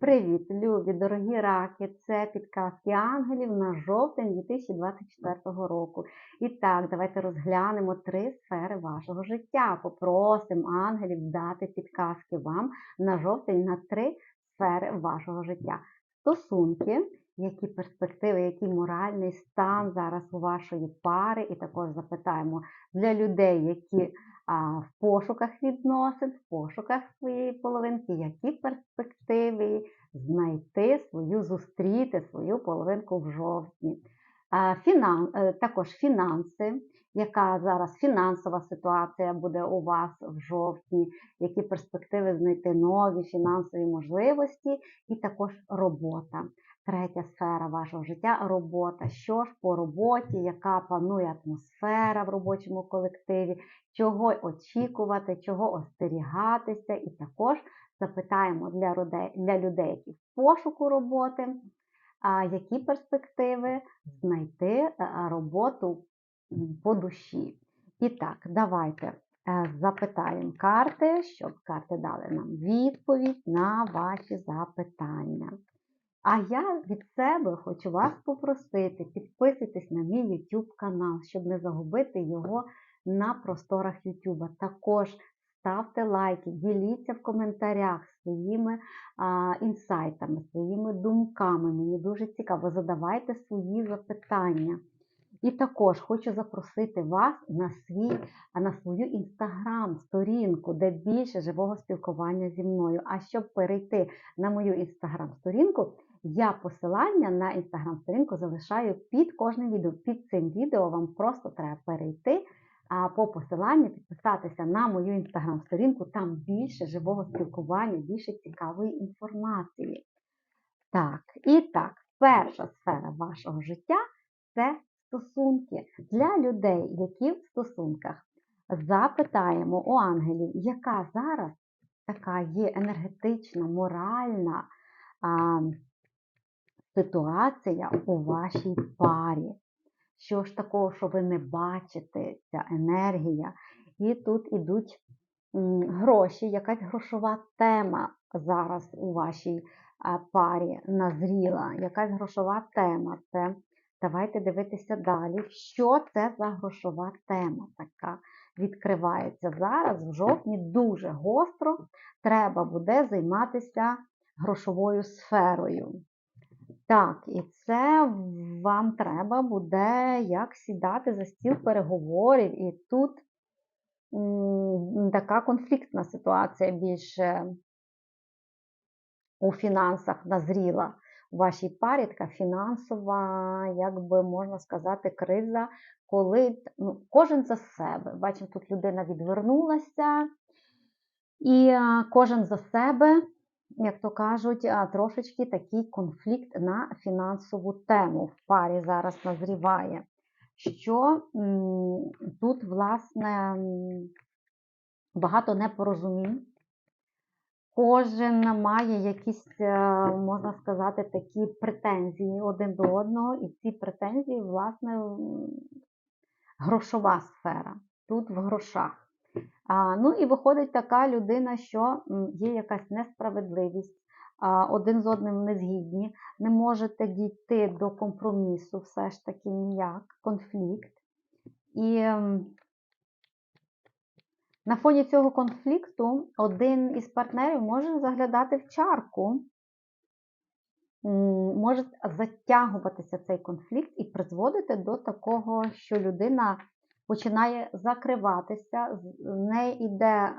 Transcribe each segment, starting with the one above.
Привіт, любі, дорогі раки! Це підказки ангелів на жовтень 2024 року. І так, давайте розглянемо три сфери вашого життя. Попросимо ангелів дати підказки вам на жовтень на три сфери вашого життя. Стосунки, які перспективи, який моральний стан зараз у вашої пари, і також запитаємо для людей, які в пошуках відносин, в пошуках своєї половинки, які перспективи знайти свою, зустріти свою половинку в жовтні. Фінан, е, також фінанси, яка зараз фінансова ситуація буде у вас в жовтні, які перспективи знайти нові фінансові можливості, і також робота. Третя сфера вашого життя робота. Що ж по роботі, яка панує атмосфера в робочому колективі, чого очікувати, чого остерігатися, і також запитаємо для людей, для людей, які в пошуку роботи, які перспективи знайти е, роботу по душі. І так, давайте е, запитаємо карти, щоб карти дали нам відповідь на ваші запитання. А я від себе хочу вас попросити, підписуйтесь на мій YouTube канал, щоб не загубити його на просторах YouTube. Також ставте лайки, діліться в коментарях своїми а, інсайтами, своїми думками. Мені дуже цікаво, задавайте свої запитання. І також хочу запросити вас на свій, на свою інстаграм-сторінку, де більше живого спілкування зі мною. А щоб перейти на мою інстаграм-сторінку, я посилання на інстаграм-сторінку залишаю під кожним відео. Під цим відео вам просто треба перейти по посиланню, підписатися на мою інстаграм-сторінку, там більше живого спілкування, більше цікавої інформації. Так, і так, перша сфера вашого життя це стосунки. Для людей, які в стосунках, запитаємо у ангелів, яка зараз така є енергетична, моральна ситуація у вашій парі. Що ж такого, що ви не бачите, ця енергія. І тут ідуть гроші, якась грошова тема зараз у вашій парі назріла. Якась грошова тема. Це Давайте дивитися далі, що це за грошова тема така відкривається. Зараз, в жовтні, дуже гостро треба буде займатися грошовою сферою. Так, і це вам треба буде як сідати за стіл переговорів, і тут така конфліктна ситуація більше у фінансах назріла. У вашій парі така фінансова, як би можна сказати, криза, коли ну, кожен за себе. Бачимо, тут людина відвернулася, і кожен за себе як то кажуть, трошечки такий конфлікт на фінансову тему в парі зараз назріває. Що тут, власне, багато непорозумінь. Кожен має якісь, е, можна сказати, такі претензії один до одного, і ці претензії, власне, грошова сфера. Тут в грошах. Ну і виходить така людина, що є якась несправедливість, один з одним не згідні, не можете дійти до компромісу, все ж таки ніяк, конфлікт. І на фоні цього конфлікту один із партнерів може заглядати в чарку, може затягуватися цей конфлікт і призводити до такого, що людина починає закриватися, не йде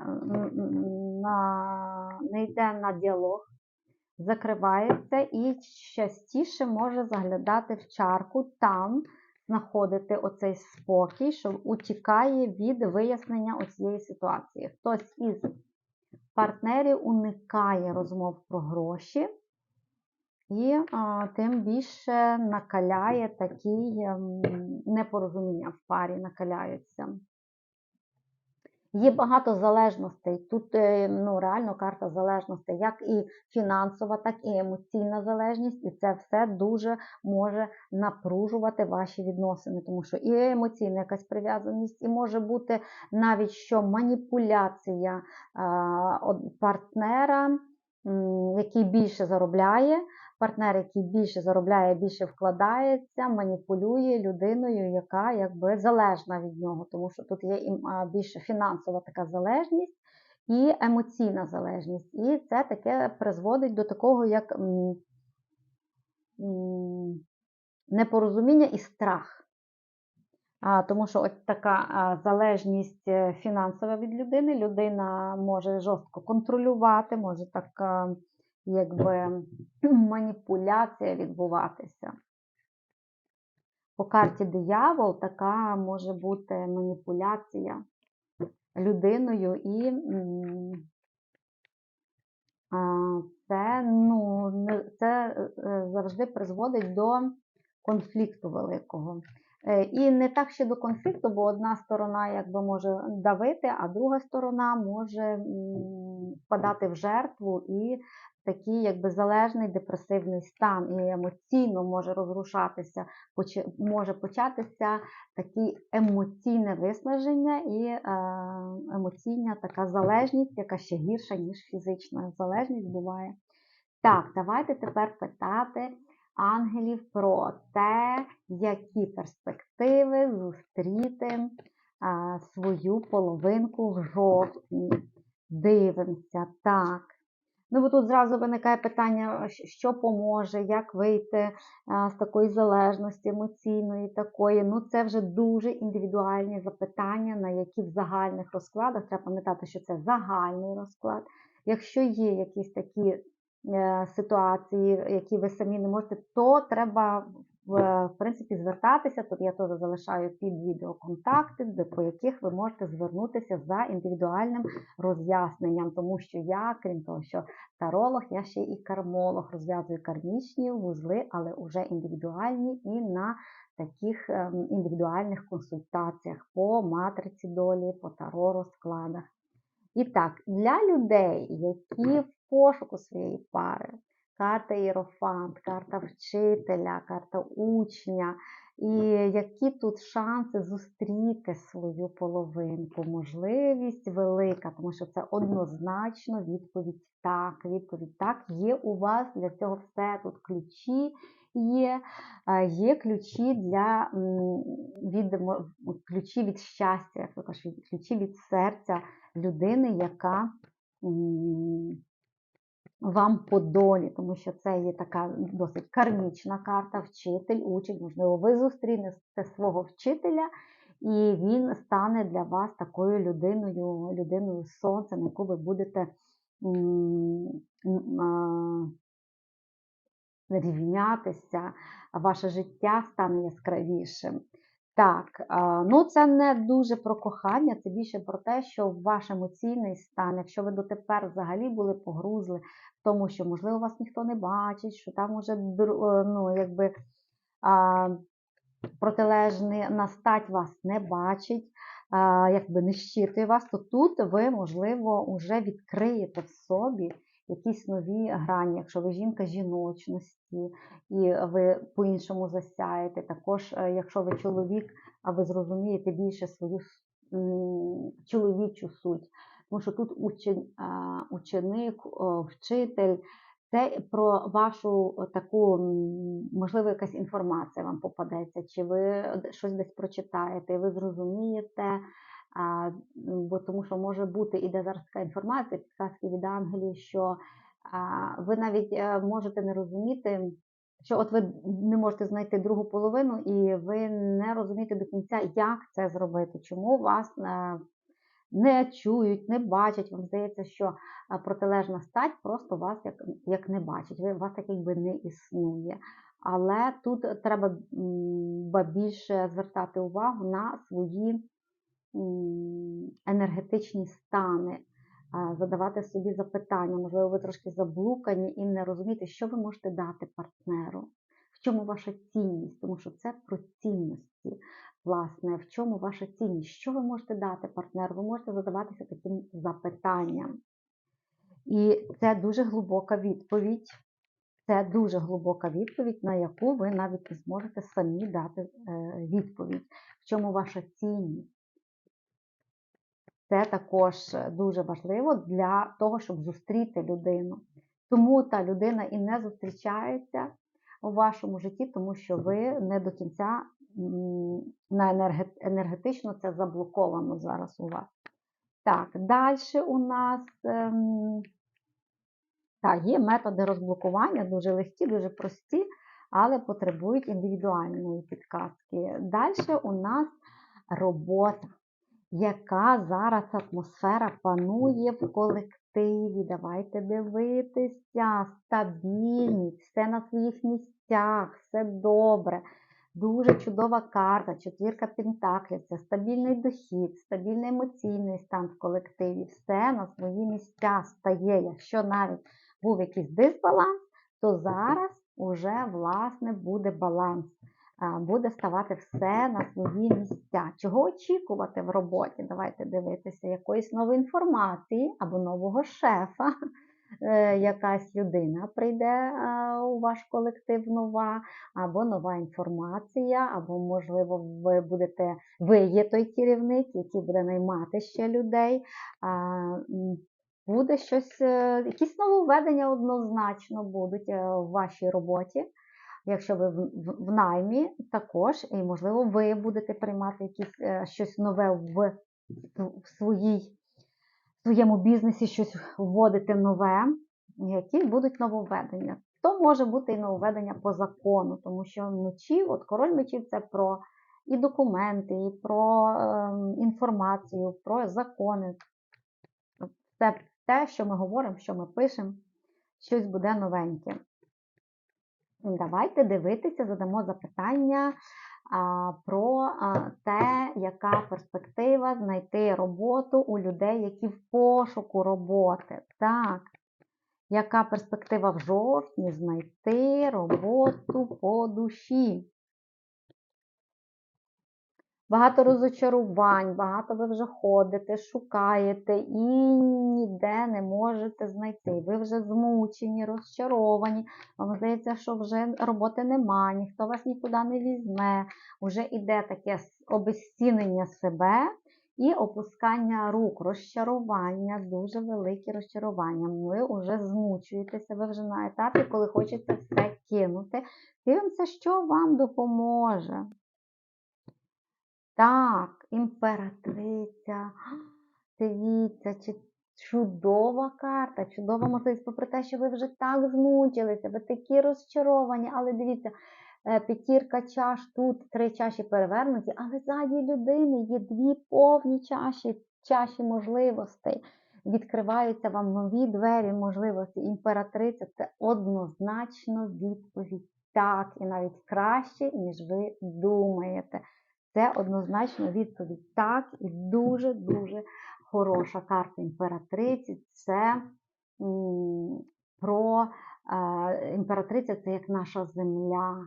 на, не йде на діалог, закривається і частіше може заглядати в чарку, там знаходити оцей спокій, що утікає від вияснення оцієї ситуації. Хтось із партнерів уникає розмов про гроші. І а, тим більше накаляє такі ем, непорозуміння в парі, накаляються. Є багато залежностей. Тут е, ну, реально карта залежностей, як і фінансова, так і емоційна залежність, і це все дуже може напружувати ваші відносини, тому що і емоційна якась прив'язаність, і може бути навіть що маніпуляція партнера який більше заробляє, партнер, який більше заробляє, більше вкладається, маніпулює людиною, яка якби залежна від нього, тому що тут є і, більше фінансова така залежність і емоційна залежність. І це таке призводить до такого, як непорозуміння і страх. А, тому що от така залежність е, фінансова від людини, людина може жорстко контролювати, може така якби маніпуляція відбуватися. По карті диявол така може бути маніпуляція людиною, і це, ну, це е, завжди призводить до конфлікту великого. Е, І не так ще до конфлікту, бо одна сторона якби може давити, а друга сторона може впадати в жертву і такий якби залежний депресивний стан, і емоційно може розрушатися, може початися таке емоційне виснаження і е, емоційна така залежність, яка ще гірша, ніж фізична залежність буває. Так, давайте тепер питати ангелів про те, які перспективи зустріти а, свою половинку в жовтні. Дивимося, так. Ну, бо тут зразу виникає питання, що поможе, як вийти з такої залежності емоційної такої. Ну, це вже дуже індивідуальні запитання, на які в загальних розкладах треба пам'ятати, що це загальний розклад. Якщо є якісь такі е, ситуації, які ви самі не можете, то треба в, принципі звертатися. Тут я теж залишаю під відео контакти, по яких ви можете звернутися за індивідуальним роз'ясненням, тому що я, крім того, що таролог, я ще і кармолог, розв'язую кармічні вузли, але вже індивідуальні і на таких ем, індивідуальних консультаціях по матриці долі, по таро розкладах. І так, для людей, які в пошуку своєї пари, карта Єрофант, карта вчителя, карта учня, і які тут шанси зустріти свою половинку, можливість велика, тому що це однозначно відповідь так. Відповідь так, є у вас для цього все тут ключі. Є, є ключі для від ключі від щастя, як кажуть, ключі від серця людини, яка вам по долі, тому що це є така досить кармічна карта, вчитель, учень. Можливо, ви зустрінете свого вчителя, і він стане для вас такою людиною, людиною сонця, на яку ви будете рівнятися, ваше життя стане яскравішим. Так, ну це не дуже про кохання, це більше про те, що ваш емоційний стан, якщо ви дотепер взагалі були погрузли тому, що можливо вас ніхто не бачить, що там уже е, ну, якби протилежний настать вас не бачить, якби не щитує вас, то тут ви, можливо, вже відкриєте в собі якісь нові грані, якщо ви жінка жіночності, і ви по-іншому засяєте. Також, е, якщо ви чоловік, а ви зрозумієте більше свою чоловічу суть. Тому що тут учень, ученик, вчитель, це про вашу таку, можливо, якась інформація вам попадеться, чи ви щось десь прочитаєте, ви зрозумієте. А, бо тому що може бути, іде зараз така інформація, підказки від ангелів, що а, ви навіть е, можете не розуміти, що от ви не можете знайти другу половину, і ви не розумієте до кінця, як це зробити, чому вас е, не чують, не бачать. Вам здається, що а, протилежна стать просто вас як, як не бачить. Ви вас так якби не існує. Але тут треба більше звертати увагу на свої енергетичні стани, задавати собі запитання. Можливо, ви трошки заблукані і не розумієте, що ви можете дати партнеру, в чому ваша цінність, тому що це про цінності. Власне, в чому ваша цінність? Що ви можете дати партнеру? Ви можете задаватися таким запитанням. І це дуже глибока відповідь. Це дуже глибока відповідь, на яку ви навіть не зможете самі дати е, відповідь. В чому ваша цінність? Це також дуже важливо для того, щоб зустріти людину. Тому та людина і не зустрічається у вашому житті, тому що ви не до кінця на енергетично це заблоковано зараз у вас. Так, далі у нас ем, так, є методи розблокування, дуже легкі, дуже прості, але потребують індивідуальної підказки. Далі у нас робота, яка зараз атмосфера панує в колективі. Давайте дивитися, стабільність, все на своїх місцях, все добре. Дуже чудова карта, четвірка пентаклів, це стабільний дохід, стабільний емоційний стан в колективі. Все на свої місця стає. Якщо навіть був якийсь дисбаланс, то зараз уже власне буде баланс. Буде ставати все на свої місця. Чого очікувати в роботі? Давайте дивитися якоїсь нової інформації або нового шефа. Е, Якась людина прийде у ваш колектив нова, або нова інформація, або, можливо, ви будете, ви є той керівник, який буде наймати ще людей. Буде щось, е, якісь нововведення однозначно будуть е, в вашій роботі. Якщо ви в, наймі, також, і, можливо, ви будете приймати якісь, е, щось нове в, в своїй, своєму бізнесі, щось вводити нове, які будуть нововведення. То може бути і нововведення по закону, тому що мечі, от король мечів це про і документи, і про ем, інформацію, про закони. Це те, що ми говоримо, що ми пишемо, щось буде новеньке. Давайте дивитися, задамо запитання а, про те, яка перспектива знайти роботу у людей, які в пошуку роботи. Так, яка перспектива в жовтні знайти роботу по душі? Багато розочарувань, багато ви вже ходите, шукаєте і ніде не можете знайти. Ви вже змучені, розчаровані. Вам здається, що вже роботи нема, ніхто вас нікуди не візьме. Вже йде таке обезцінення себе і опускання рук, розчарування, дуже великі розчарування. Ви вже змучуєтеся, ви вже на етапі, коли хочеться все кинути. Дивимося, що вам допоможе. Так, імператриця. Дивіться, чи чудова карта, чудова можливість, попри те, що ви вже так змучилися, ви такі розчаровані, але дивіться, е, п'ятірка чаш тут, три чаші перевернуті, але ззаді людини є дві повні чаші, чаші можливостей. Відкриваються вам нові двері можливості. Імператриця це однозначно відповідь так, і навіть краще, ніж ви думаєте. Це однозначно відповідь так і дуже-дуже хороша карта імператриці. Це про е, імператриця це як наша земля.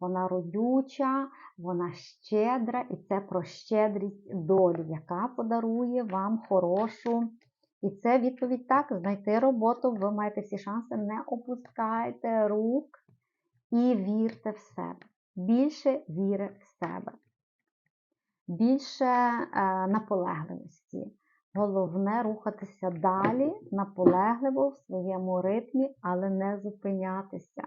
Вона родюча, вона щедра, і це про щедрість долі, яка подарує вам хорошу. І це відповідь так: знайти роботу, ви маєте всі шанси, не опускайте рук і вірте в себе. Більше віри в себе більше е, наполегливості. Головне рухатися далі, наполегливо в своєму ритмі, але не зупинятися.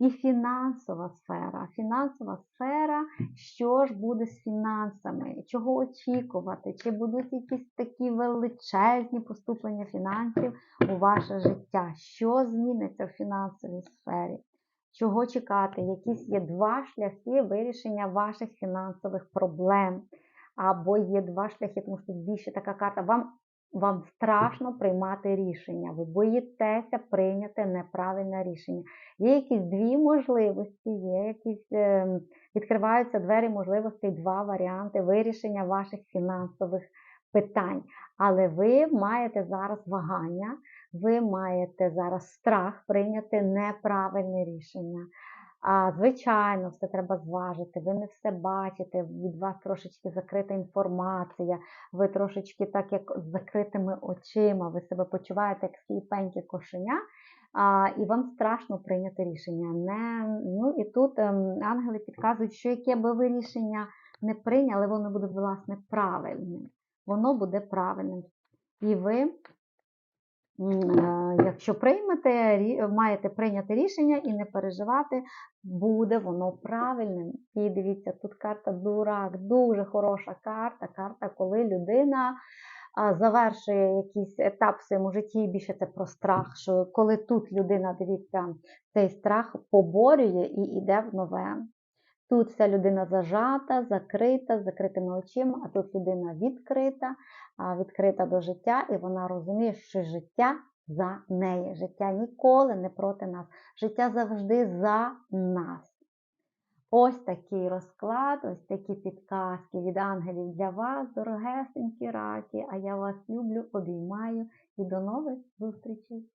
І фінансова сфера. Фінансова сфера, що ж буде з фінансами, чого очікувати, чи будуть якісь такі величезні поступлення фінансів у ваше життя, що зміниться в фінансовій сфері, чого чекати, якісь є два шляхи вирішення ваших фінансових проблем. Або є два шляхи, тому що більше така карта. Вам, вам страшно приймати рішення. Ви боїтеся прийняти неправильне рішення. Є якісь дві можливості, є якісь е, відкриваються двері можливостей, два варіанти вирішення ваших фінансових питань. Але ви маєте зараз вагання, ви маєте зараз страх прийняти неправильне рішення. А, звичайно, все треба зважити, ви не все бачите, від вас трошечки закрита інформація, ви трошечки так як з закритими очима, ви себе почуваєте як сліпеньке кошеня, а, і вам страшно прийняти рішення. Не, ну І тут ем, ангели підказують, що яке би ви рішення не прийняли, воно буде власне правильним. Воно буде правильним. І ви якщо приймете, маєте прийняти рішення і не переживати, буде воно правильним. І дивіться, тут карта дурак, дуже хороша карта. Карта, коли людина завершує якийсь етап в своєму житті, і більше це про страх. Що коли тут людина, дивіться, цей страх поборює і йде в нове. Тут вся людина зажата, закрита, з закритими очима, а тут людина відкрита, відкрита до життя, і вона розуміє, що життя за неї. Життя ніколи не проти нас. Життя завжди за нас. Ось такий розклад, ось такі підказки від ангелів для вас, дорогесенькі раки. А я вас люблю, обіймаю і до нових зустрічей!